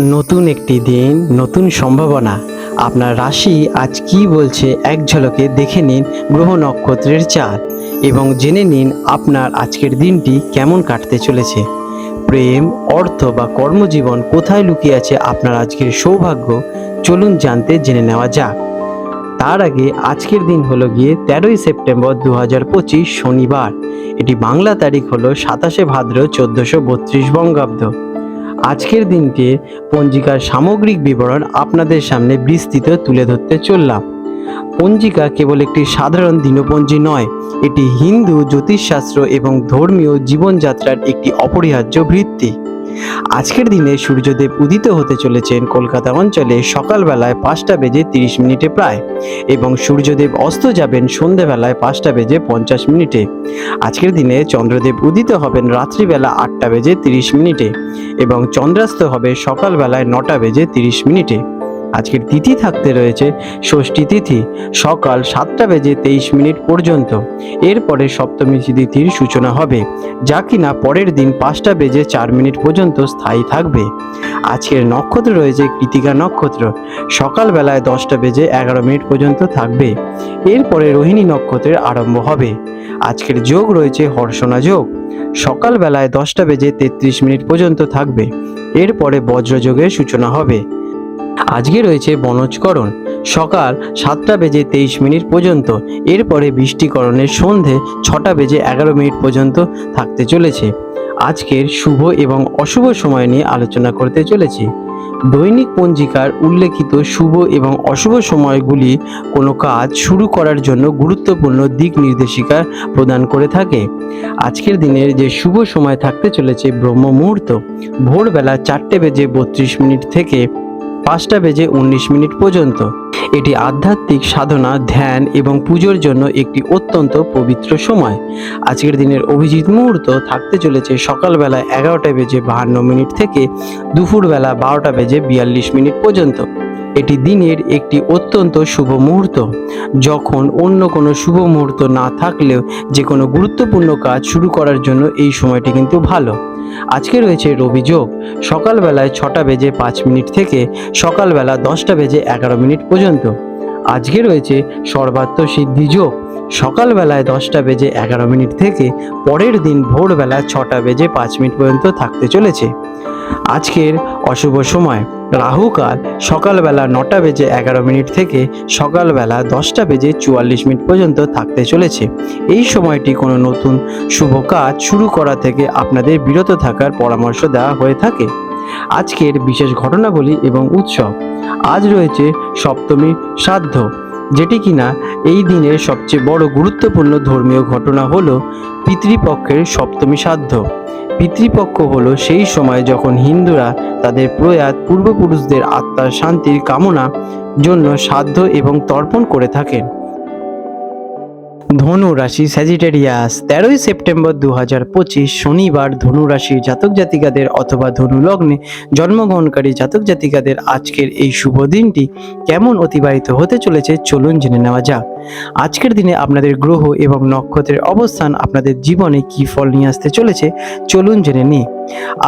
নতুন একটি দিন, নতুন সম্ভাবনা। আপনার রাশি আজ কি বলছে এক ঝলকে দেখে নিন গ্রহ নক্ষত্রের চাঁদ এবং জেনে নিন আপনার আজকের দিনটি কেমন কাটতে চলেছে। প্রেম, অর্থ বা কর্মজীবন কোথায় লুকিয়ে আছে আপনার আজকের সৌভাগ্য? চলুন জানতে জেনে নেওয়া যাক। তার আগে আজকের দিন হলো গিয়ে তেরোই সেপ্টেম্বর দু হাজার পঁচিশ শনিবার। এটি বাংলা তারিখ হলো সাতাশে ভাদ্র চোদ্দোশো বত্রিশ বঙ্গাব্দ। আজকের দিনকে পঞ্জিকার সামগ্রিক বিবরণ আপনাদের সামনে বিস্তৃত তুলে ধরতে চললাম। পঞ্জিকা কেবল একটি সাধারণ দিনপঞ্জি নয়, এটি হিন্দু, জ্যোতিষশাস্ত্র এবং ধর্মীয় জীবনযাত্রার একটি অপরিহার্য ভিত্তি। আজকের দিনে সূর্যদেব উদিত হতে চলেছেন কলকাতা অঞ্চলে সকালবেলায় পাঁচটা বেজে তিরিশ মিনিটে প্রায় এবং সূর্যদেব অস্ত যাবেন সন্ধেবেলায় পাঁচটা বেজে পঞ্চাশ মিনিটে। আজকের দিনে চন্দ্রদেব উদিত হবেন রাত্রিবেলা আটটা বেজে তিরিশ মিনিটে এবং চন্দ্রাস্ত হবে সকালবেলায় নটা বেজে তিরিশ মিনিটে। আজকের তিথি থাকতে রয়েছে ষষ্ঠী তিথি, সকাল সাতটা বেজে তেইশ মিনিট পর্যন্ত। এরপরে সপ্তমী তিথির সূচনা হবে, যা কিনা পরের দিন পাঁচটা বেজে চার মিনিট পর্যন্ত স্থায়ী থাকবে। আজকের নক্ষত্র রয়েছে কৃতিকা নক্ষত্র, সকালবেলায় দশটা বেজে এগারো মিনিট পর্যন্ত থাকবে। এরপরে রোহিণী নক্ষত্রের আরম্ভ হবে। আজকের যোগ রয়েছে হর্ষণা যোগ, সকালবেলায় দশটা বেজে তেত্রিশ মিনিট পর্যন্ত থাকবে। এরপরে বজ্রযোগের সূচনা হবে। আজকে রয়েছে বনজকরণ। সকাল সাতটা বেজে তেইশ মিনিট পর্যন্ত। এরপরে বৃষ্টিকরণের সন্ধে ছটা বেজে এগারো মিনিট পর্যন্ত থাকতে চলেছে। আজকের শুভ এবং অশুভ সময় নিয়ে আলোচনা করতে চলেছি। দৈনিক পঞ্জিকার উল্লেখিত শুভ এবং অশুভ সময়গুলি কোনো কাজ শুরু করার জন্য গুরুত্বপূর্ণ দিক নির্দেশিকা প্রদান করে থাকে। আজকের দিনের যে শুভ সময় থাকতে চলেছে ব্রহ্ম মুহূর্ত ভোরবেলা চারটে বেজে বত্রিশ মিনিট থেকে পাঁচটা বেজে উনিশ মিনিট পর্যন্ত। এটি আধ্যাত্মিক সাধনা, ধ্যান এবং পুজোর জন্য একটি অত্যন্ত পবিত্র সময়। আজকের দিনের অভিজিৎ মুহূর্ত থাকতে চলেছে সকালবেলা এগারোটা বেজে বাহান্ন মিনিট থেকে দুপুরবেলা বারোটা বেজে বিয়াল্লিশ মিনিট পর্যন্ত। এটি দিনের একটি অত্যন্ত শুভ মুহূর্ত। যখন অন্য কোনো শুভ মুহূর্ত না থাকলেও যে কোনো গুরুত্বপূর্ণ কাজ শুরু করার জন্য এই সময়টি কিন্তু ভালো। আজকে রয়েছে রবি যোগ। সকালবেলায় ছটা বেজে পাঁচ মিনিট থেকে সকালবেলা দশটা বেজে এগারো মিনিট পর্যন্ত। আজকে রয়েছে সর্বাত্ম সিদ্ধি যোগ। সকালবেলায় দশটা বেজে এগারো মিনিট থেকে পরের দিন ভোরবেলা ছটা বেজে পাঁচ মিনিট পর্যন্ত থাকতে চলেছে। আজকের অশুভ সময়। রাহুকাল সকালবেলা নটা বেজে এগারো মিনিট থেকে সকালবেলা দশটা বেজে চুয়াল্লিশ মিনিট পর্যন্ত থাকতে চলেছে। এই সময়টি কোনো নতুন শুভ কাজ শুরু করা থেকে আপনাদের বিরত থাকার পরামর্শ দেওয়া হয়ে থাকে। আজকের বিশেষ ঘটনাবলী এবং উৎসব। আজ রয়েছে সপ্তমী শ্রাদ্ধ, যেটি কিনা এই দিনের সবচেয়ে বড় গুরুত্বপূর্ণ ধর্মীয় ঘটনা হলো পিতৃপক্ষের সপ্তমী শ্রাদ্ধ। পিতৃপক্ষ হলো সেই সময় যখন হিন্দুরা তাদের প্রয়াত পূর্বপুরুষদের আত্মার শান্তির কামনা জন্য সাধ্য এবং তর্পণ করে থাকেন। ধনু রাশি স্যাজিটেরিয়াস তেরোই সেপ্টেম্বর দু হাজার পঁচিশ, শনিবার ধনু রাশির জাতক জাতিকাদের অথবা ধনু লগ্নে জন্মগ্রহণকারী জাতক জাতিকাদের আজকের এই শুভ দিনটি কেমন অতিবাহিত হতে চলেছে চলুন জেনে নেওয়া যাক। আজকের দিনে আপনাদের গ্রহ এবং নক্ষত্রের অবস্থান আপনাদের জীবনে কি ফল নিয়ে আসতে চলেছে চলুন জেনে নিই।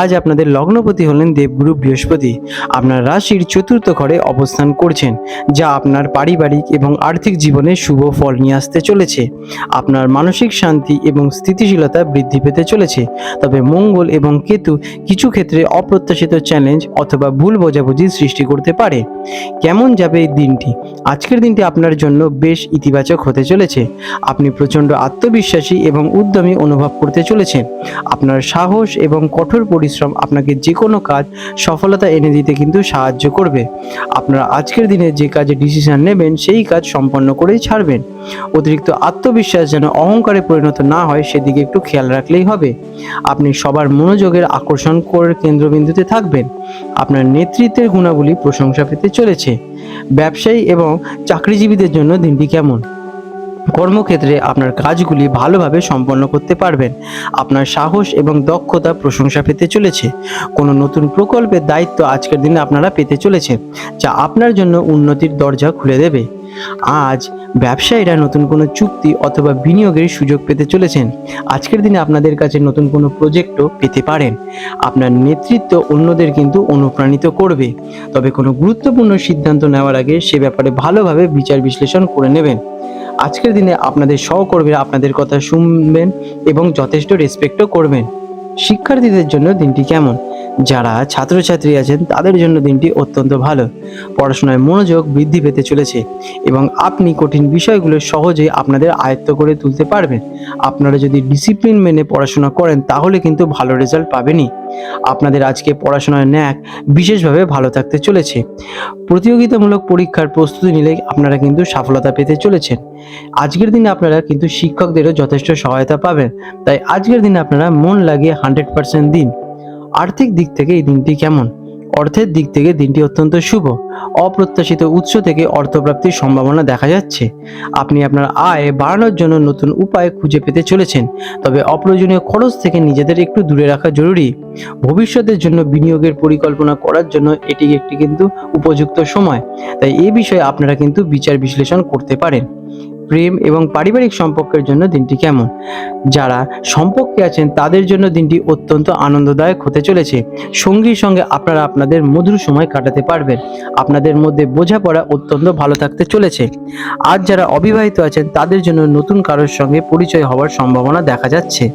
আজ আপনাদের লগ্নপতি হলেন দেবগুরু বৃহস্পতি। আপনার রাশির চতুর্থ ঘরে অবস্থান করছেন, যা আপনার পারিবারিক এবং আর্থিক জীবনে শুভ ফল নিয়ে আসতে চলেছে। আপনার মানসিক শান্তি এবং স্থিতিশীলতা বৃদ্ধি পেতে চলেছে। তবে মঙ্গল এবং কেতু কিছু ক্ষেত্রে অপ্রত্যাশিত চ্যালেঞ্জ অথবা ভুল বোঝাবুঝির সৃষ্টি করতে পারে। কেমন যাবে এই দিনটি? আজকের দিনটি আপনার জন্য বেশ ইতিবাচক হতে চলেছে। আপনি প্রচণ্ড আত্মবিশ্বাসী এবং উদ্যমী অনুভব করতে চলেছেন। আপনার সাহস এবং কঠোর পরিশ্রম আপনাকে যে কোনো কাজ সফলতা এনে দিতে কিন্তু সাহায্য করবে। আপনারা আজকের দিনে যে কাজে ডিসিশন নেবেন, সেই কাজ সম্পন্ন করেই ছাড়বেন। অতিরিক্ত আত্মবিশ্বাস যেন অহংকারে পরিণত না হয়, সেদিকে একটু খেয়াল রাখলেই হবে। আপনি সবার মনোযোগের আকর্ষণ করে কেন্দ্রবিন্দুতে থাকবেন। আপনার নেতৃত্বের গুণাবলী প্রশংসা পেতে চলেছে। ব্যবসায়ী এবং চাকরিজীবীদের জন্য দিনটি কেমন? কর্মক্ষেত্রে আপনার কাজগুলি ভালোভাবে সম্পন্ন করতে পারবেন। আপনার সাহস এবং দক্ষতা প্রশংসা পেতে চলেছে। কোনো নতুন প্রকল্পের দায়িত্ব আজকের দিনে আপনারা পেতে চলেছেন, যা আপনার জন্য উন্নতির দরজা খুলে দেবে। আজ ব্যবসায়ীরা নতুন কোনো চুক্তি অথবা বিনিয়োগের সুযোগ পেতে চলেছেন। আজকের দিনে আপনাদের কাছে নতুন কোনো প্রজেক্টও পেতে পারেন। আপনার নেতৃত্ব অন্যদের কিন্তু অনুপ্রাণিত করবে। তবে কোনো গুরুত্বপূর্ণ সিদ্ধান্ত নেওয়ার আগে সে ব্যাপারে ভালোভাবে বিচার বিশ্লেষণ করে নেবেন। আজকের দিনে আপনাদের সহকর্মীরা আপনাদের কথা শুনবেন এবং যথেষ্ট রেসপেক্টও করবেন। শিক্ষার্থীদের জন্য দিনটি কেমন? যারা ছাত্রছাত্রী আছেন, তাদের জন্য দিনটি অত্যন্ত ভালো। পড়াশোনায় মনোযোগ বৃদ্ধি পেতে চলেছে এবং আপনি কঠিন বিষয়গুলো সহজে আপনাদের আয়ত্ত করে তুলতে পারবেন। আপনারা যদি ডিসিপ্লিন মেনে পড়াশোনা করেন, তাহলে কিন্তু ভালো রেজাল্ট পাবেনই। আপনাদের আজকে পড়াশোনার ন্যাক বিশেষভাবে ভালো থাকতে চলেছে। প্রতিযোগিতামূলক পরীক্ষার প্রস্তুতি নিলে আপনারা কিন্তু সফলতা পেতে চলেছেন। আজকের দিনে আপনারা কিন্তু শিক্ষকদেরও যথেষ্ট সহায়তা পাবেন। তাই আজকের দিনে আপনারা মন লাগিয়ে হান্ড্রেড পার্সেন্ট দিন। আর্থিক দিক থেকে এই দিনটি কেমন? অর্থের দিক থেকে দিনটি অত্যন্ত শুভ। অপ্রত্যাশিত উৎস থেকে অর্থপ্রাপ্তির সম্ভাবনা দেখা যাচ্ছে। আপনি আপনার আয় বাড়ানোর জন্য নতুন উপায় খুঁজে পেতে চলেছেন, তবে অপ্রয়োজনীয় খরচ থেকে নিজেদের একটু দূরে রাখা জরুরি। ভবিষ্যতের জন্য বিনিয়োগের পরিকল্পনা করার জন্য এটি একটি কিন্তু উপযুক্ত সময়, তাই এ বিষয়ে আপনারা কিন্তু বিচার বিশ্লেষণ করতে পারেন। প্রেম এবং পারিবারিক সম্পর্কের জন্য দিনটি কেমন? যারা সম্পর্কে আছেন, তাদের জন্য দিনটি অত্যন্ত আনন্দদায়ক হতে চলেছে। সঙ্গীর সঙ্গে আপনারা আপনাদের মধুর সময় কাটাতে পারবেন। আপনাদের মধ্যে বোঝাপড়া অত্যন্ত ভালো থাকতে চলেছে। আজ যারা অবিবাহিত আছেন, তাদের জন্য নতুন কারোর সঙ্গে পরিচয় হওয়ার সম্ভাবনা দেখা যাচ্ছে।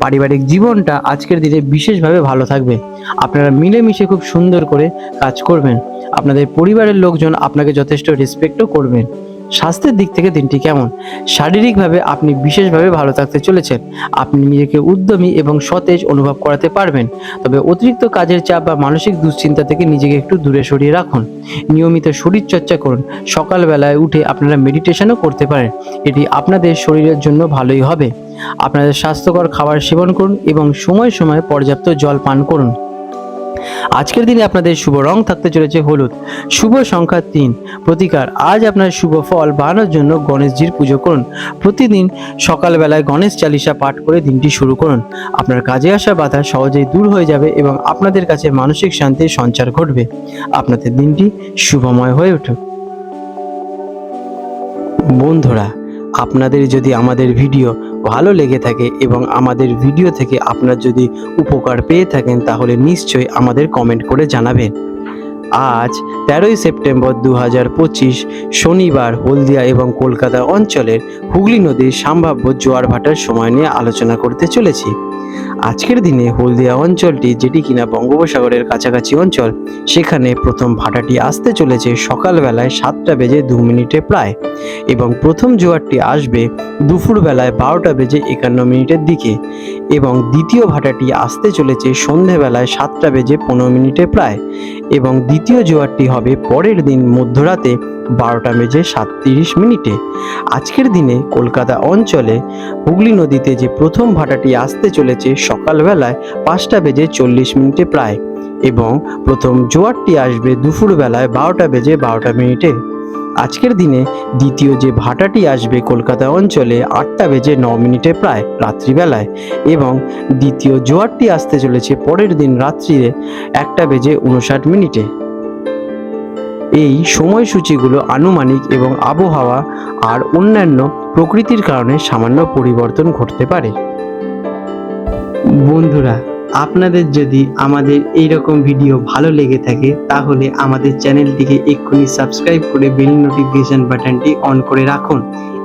পারিবারিক জীবনটা আজকের দিনে বিশেষভাবে ভালো থাকবে। আপনারা মিলেমিশে খুব সুন্দর করে কাজ করবেন। আপনাদের পরিবারের লোকজন আপনাকে যথেষ্ট রেসপেক্টও করবেন। স্বাস্থ্যের দিক থেকে দিনটি কেমন? শারীরিকভাবে আপনি বিশেষভাবে ভালো থাকতে চলেছেন। আপনি নিজেকে উদ্যমী এবং সতেজ অনুভব করাতে পারবেন। তবে অতিরিক্ত কাজের চাপ বা মানসিক দুশ্চিন্তা থেকে নিজেকে একটু দূরে সরিয়ে রাখুন। নিয়মিত শরীরচর্চা করুন। সকালবেলায় উঠে আপনারা মেডিটেশনও করতে পারেন। এটি আপনাদের শরীরের জন্য ভালোই হবে। আপনাদের স্বাস্থ্যকর খাবার সেবন করুন এবং সময় সময় পর্যাপ্ত জল পান করুন। আজকের দিনে আপনাদের শুভ রং থাকতে চলেছে হলুদ। শুভ সংখ্যা তিন। প্রতিকার, আজ আপনার শুভ ফল বাড়ানোর জন্য গণেশজির পুজো করুন। প্রতিদিন সকালবেলায় গণেশ চালিসা পাঠ করে দিনটি শুরু করুন। আপনার কাজে আসা বাধা সহজেই দূর হয়ে যাবে এবং আপনাদের কাছে মানসিক শান্তির সঞ্চার ঘটবে। আপনাদের দিনটি শুভময় হয়ে উঠুক। বন্ধুরা আপনাদের যদি আমাদের ভিডিও ভালো লেগে থাকে এবং আমাদের ভিডিও থেকে আপনার যদি উপকার পেয়ে থাকেন, তাহলে নিশ্চয়ই আমাদের কমেন্ট করে জানাবেন। আজ তেরোই সেপ্টেম্বর দু হাজার পঁচিশ, শনিবার হলদিয়া এবং কলকাতা অঞ্চলের হুগলি নদীর সম্ভাব্য জোয়ার ভাটার সময় নিয়ে আলোচনা করতে চলেছি। আজকের দিনে হলদিয়া অঞ্চলটি, যেটি কিনা বঙ্গোপসাগরের কাছাকাছি অঞ্চল, সেখানে প্রথম ভাটাটি আসতে চলেছে সকালবেলায় সাতটা বেজে দু মিনিটে প্রায় এবং প্রথম জোয়ারটি আসবে দুপুরবেলায় বারোটা বেজে একান্ন মিনিটের দিকে এবং দ্বিতীয় ভাটাটি আসতে চলেছে সন্ধেবেলায় সাতটা বেজে পনেরো মিনিটে প্রায় এবং দ্বিতীয় জোয়ারটি হবে পরের দিন মধ্যরাতে বারোটা বেজে সাতত্রিশ মিনিটে। আজকের দিনে কলকাতা অঞ্চলে হুগলি নদীতে যে প্রথম ভাটাটি আসতে চলেছে সকালবেলায় পাঁচটা বেজে চল্লিশ মিনিটে প্রায় এবং প্রথম জোয়ারটি আসবে দুপুরবেলায় বারোটা বেজে বারোটা মিনিটে। আজকের দিনে দ্বিতীয় যে ভাটাটি আসবে কলকাতা অঞ্চলে আটটা বেজে ন মিনিটে প্রায় রাত্রিবেলায় এবং দ্বিতীয় জোয়ারটি আসতে চলেছে পরের দিন রাত্রিরে একটা বেজে উনষাট মিনিটে। এই সময়সূচিগুলো আনুমানিক এবং আবহাওয়া আর অন্যান্য প্রকৃতির কারণে সামান্য পরিবর্তন ঘটতে পারে। বন্ধুরা, আপনাদের যদি আমাদের এই রকম ভিডিও ভালো লেগে থাকে, তাহলে আমাদের চ্যানেলটিকে এক্ষুনি সাবস্ক্রাইব করে বেল নোটিফিকেশন বাটনটি অন করে রাখুন।